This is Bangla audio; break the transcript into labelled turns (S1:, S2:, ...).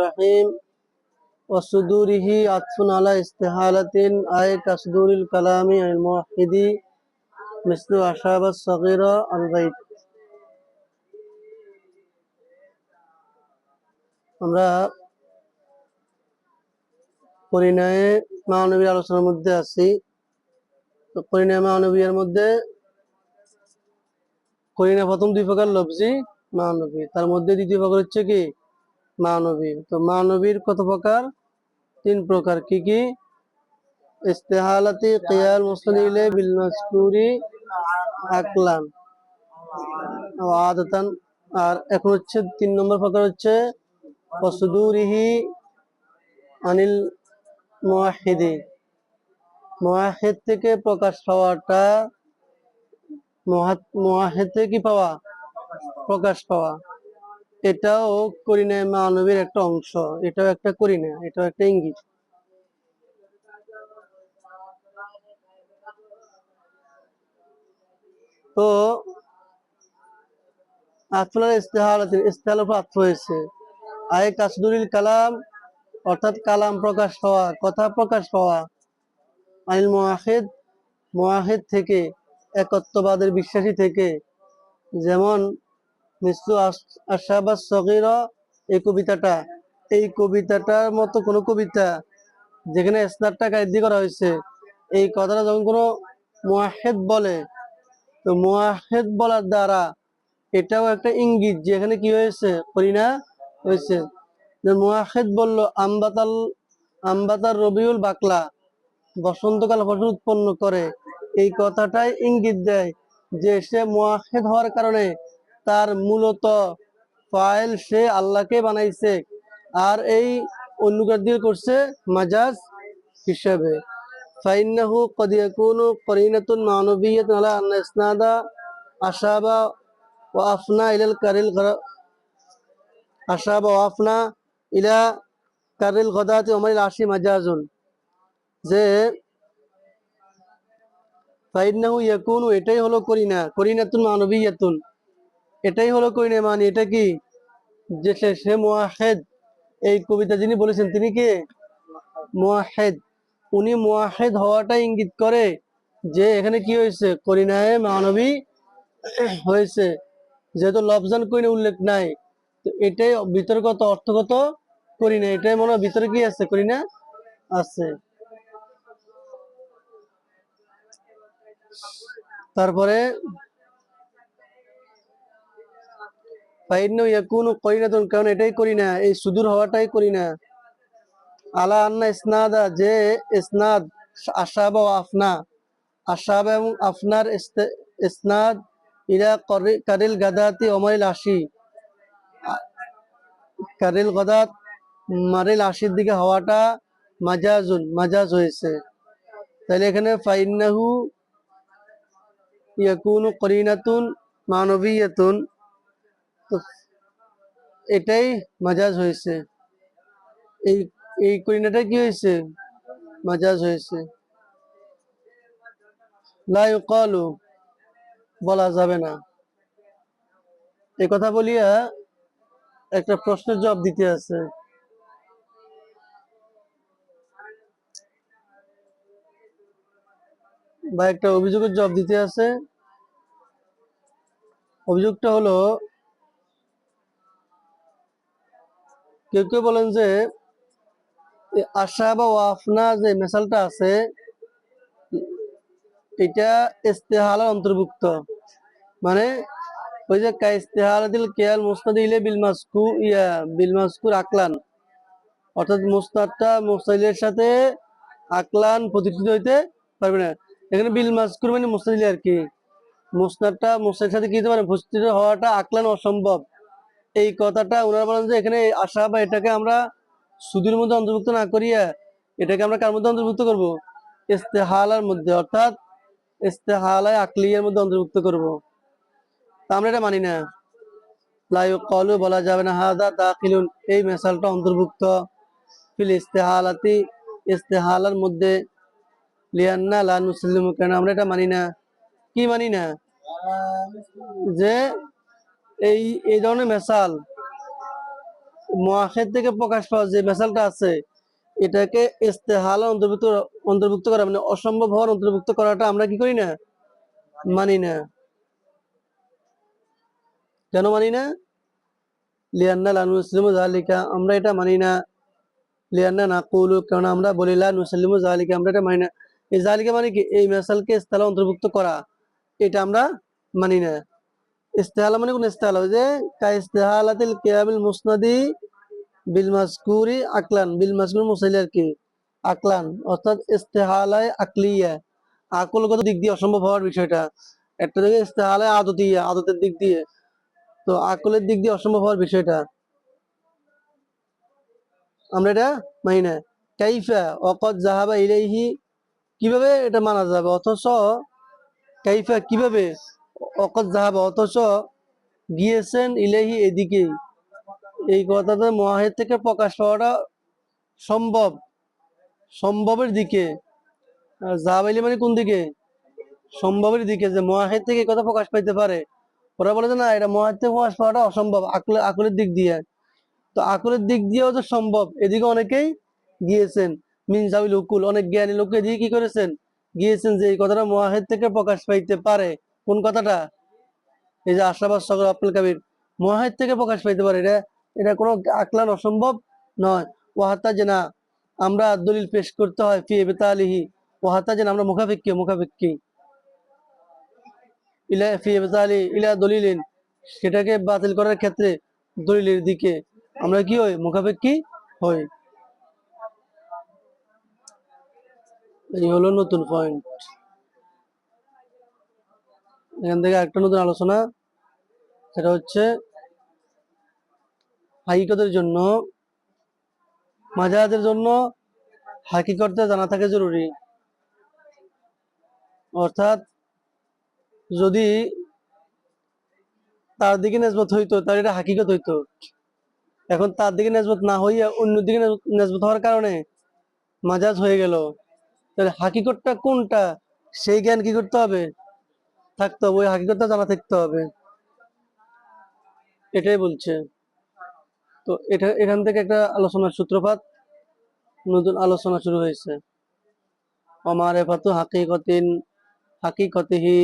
S1: রহিম। আলা ইস্তেহালাতিন আল আমরা মহানবীর আলোচনার মধ্যে আছি। পরিণয় মহানবীর মধ্যে করিনা প্রথম দুই প্রকার লব্জি মহানবী। তার মধ্যে দ্বিতীয় প্রকার হচ্ছে কি? মানবী। তো মানবীর কত প্রকার? তিন প্রকার। কি কি? ইস্তেহালাতি কিয়াল মুসলিলে বিল মাসকুরি আকলান। আদতান। আর এখন হচ্ছে তিন নম্বর প্রকার হচ্ছে ওয়াসুদুরিহি আনিল মুয়াহিদি মুয়াহিদ থেকে প্রকাশ পাওয়াটা মুয়াহিদ থেকে কি পাওয়া? প্রকাশ পাওয়া। এটাও করিনা মানবীর একটা অংশ, এটাও একটা করিনা, এটাও একটা ইঙ্গিত। তো আতফুলার ইস্তেহাল ইস্তেহাল উপর আত্ম হয়েছে। আয় কাসদুরিল কালাম, অর্থাৎ কালাম প্রকাশ হওয়া, কথা প্রকাশ হওয়া। আনিল মুয়াহিদ মুয়াহিদ থেকে, একত্ববাদের বিশ্বাসী থেকে, যেমন মিসলু আশাবাস সগির এই কবিতাটা। এই কবিতাটার মতো কোনো কবিতা যেখানে স্নারটা কায়দি করা হয়েছে, এই কথাটা যখন কোনো মুয়াহেদ বলে, তো মুয়াহেদ বলার দ্বারা এটাও একটা ইঙ্গিত যে এখানে কি হয়েছে করিনা হয়েছে। মুয়াহেদ বলল, আম্বাতাল আম্বাতার রবিউল বাকলা, বসন্তকাল ফসল উৎপন্ন করে। এই কথাটাই ইঙ্গিত দেয় যে সে মুয়াহেদ হওয়ার কারণে তার মূলত ফাইল সে আল্লাহকে বানাইছে। আর এই অনুগার দিয়ে করছে মাজাজ হিসাবে। ফাইন্নাহু কদ করিনাতুন মানবিয়াতুন আলা আন আশাবা ওয়া আফনা ইলাল কারিল আশাবা ওয়া আফনা ইলা কারিল গদাতি ওমাইল আশি মাজাজুন। যে ফাইন্নাহু ইয়াকুনু এটাই হলো করিনা, করিনাতুন মানবীয়তুন। এটাই হলো করিনা মানে এটা কি? যে সে মুয়াহেদ এই কবিতা যিনি বলেছেন, তিনি কে? মুয়াহেদ উনি মুয়াহেদ হওয়াটা ইঙ্গিত করে যে এখানে কি হয়েছে? করিনায় মানবী হয়েছে। যেহেতু লফজান কইনে উল্লেখ নাই, তো এটাই বিতর্কত অর্থগত করিনা এটাই মনে হয় ভিতরে কি আছে? করিনা আছে। তারপরে ফাইন্নু ইয়াকুনু করিনাতুন কারণ এটাই করি না, এই সুদূর হওয়াটাই করি না। আলা আন্না ইসনাদা, যে ইসনাদ আশাব ও আফনা, আশাব এবং আফনার ইসনাদ ইরা করি- কারিল গাদাতি অমরিল আশি। কারিল গদাত, মারিল আশির দিকে হওয়াটা মাজাজুন, মাজাজ হয়েছে। তাহলে এখানে ফাইন্নাহু ইয়াকুনু করিনাতুন মানবিয়াতুন। এটাই মাজাজ হয়েছে। এই এই করিনাটা কি হয়েছে? মাজাজ হয়েছে। লা ইউকালু, বলা যাবে না। এই কথা বলিয়া একটা প্রশ্নের জবাব দিতে আছে। বা একটা অভিযোগের জবাব দিতে আছে। অভিযোগটা হলো কেউ কেউ বলেন যে আশা বা ওয়াফনা যে মেসালটা আছে, এটা ইস্তেহালার অন্তর্ভুক্ত। মানে ওই যে কা ইস্তেহালাতিল কেয়াল মুস্তাদিলে বিল মাসকু ইয়া, বিল মাসকুর আকলান। অর্থাৎ মুস্তাদটা মুস্তাদিলের সাথে আকলান প্রতিষ্ঠিত হইতে পারবে না। এখানে বিল মাসকুর মানে মুস্তাদিল আর কি। মুসনাদটা মুস্তাদের সাথে কি হতে পারে? প্রতিষ্ঠিত হওয়াটা আকলান অসম্ভব। এই কথাটা ওনারা বলেন যে এখানে আশা বা এটাকে আমরা সুদের মধ্যে অন্তর্ভুক্ত না করিয়া এটাকে আমরা কার মধ্যে অন্তর্ভুক্ত করব? ইস্তেহালার মধ্যে, অর্থাৎ ইস্তেহালায় আকলিয়ার মধ্যে অন্তর্ভুক্ত করব। তা আমরা এটা মানি না। লাইউ কলু বলা যাবে না, হাদা দাখিলুন, এই মেসালটা অন্তর্ভুক্ত। ফিল ইস্তেহালাতি, ইস্তেহালার মধ্যে, লিয়ান্না লা নুসলিমু, কেন আমরা এটা মানি না? কি মানি না? যে এই এই ধরনের মেসাল মোয়াহেদ থেকে প্রকাশ পাওয়া যে মেসালটা আছে, এটাকে ইস্তেহালা অন্তর্ভুক্ত অন্তর্ভুক্ত করা মানে অসম্ভব হওয়ার অন্তর্ভুক্ত করাটা আমরা কি করি না? মানি না। কেন মানি না? লিয়ান্না লানুসলিমু জালিকা আমরা এটা মানি না। লিয়ান্না নাকুলু কারণ আমরা বলি লা নুসাল্লিমু জালিকা আমরা এটা মানি না। এই জালিকা মানে কি? এই মেসালকে ইস্তেহালা অন্তর্ভুক্ত করা, এটা আমরা মানি না। ইস্তেহালা মানে কোন ইস্তেহালা? ওই যে কা ইস্তেহালাতিল কিয়ামিল মুসনাদি বিল মাসকুরি আকলান, বিল মাসকুর মুসাইল আর কি আকলান, অর্থাৎ ইস্তেহালায় আকলিয়া। আকলগত দিক দিয়ে অসম্ভব হওয়ার বিষয়টা। একটা থেকে ইস্তেহালায় আদতিয়া, আদতের দিক দিয়ে। তো আকলের দিক দিয়ে অসম্ভব হওয়ার বিষয়টা। আমরা এটা মানি না। কাইফা অকদ জাহাবা ইলাইহি, কীভাবে এটা মানা যাবে? অথচ কাইফা কীভাবে অকদ জাহাবা অথচ গিয়েছেন ইলেহি এদিকে। এই কথাটা মহাহের থেকে প্রকাশ পাওয়াটা সম্ভব, সম্ভবের দিকে। আর জাহাবাইলি মানে কোন দিকে? সম্ভবের দিকে, যে মহাহের থেকে এই কথা প্রকাশ পাইতে পারে। ওরা বলে যে না, এটা মহাহের থেকে প্রকাশ পাওয়াটা অসম্ভব, আকলে, আকলের দিক দিয়ে। তো আকলের দিক দিয়েও যে সম্ভব, এদিকে অনেকেই গিয়েছেন। মিনজাউল উকুল, অনেক জ্ঞানী লোক এদিকে কি করেছেন? গিয়েছেন যে এই কথাটা মহাহের থেকে প্রকাশ পাইতে পারে। কোন কথাটা? এই যে আশরাবাদ সগর আব্দুল কাবির। মহাহের থেকে প্রকাশ পাইতে পারে, এটা এটা কোনো আকলান অসম্ভব নয়। ওহাতা যে না আমরা দলিল পেশ করতে হয়, ফি বেতা আলিহি ওহাতা যে আমরা মুখাফিক্কি মুখাফিক্কি ইলা ফি বেতা আলি ইলা দলিলিন। সেটাকে বাতিল করার ক্ষেত্রে দলিলের দিকে আমরা কি হই? মুখাপেক্ষি হই। এই হলো নতুন পয়েন্ট এখান থেকে একটা নতুন আলোচনা। সেটা হচ্ছে, হাকিকতের জন্য মাজাহাদের জন্য হাকিকতটা জানা থাকে জরুরি। অর্থাৎ, যদি তার দিকে নেজবত হইতো, তার এটা হাকিকত হইতো। এখন তার দিকে নেজবত না হইয়া অন্য দিকে নেজ- নেজবত হওয়ার কারণে মাজাজ হয়ে গেল। তাহলে হাকিকতটা কোনটা? সেই জ্ঞান কি করতে হবে? থাকতে হবে, ওই হাকিকতটা জানা থাকতে হবে। এটাই বলছে। তো এটা, এখান থেকে একটা আলোচনার সূত্রপাত, নতুন আলোচনা শুরু হয়েছে। অমারে ফাতু হাকি হাকিকতিহি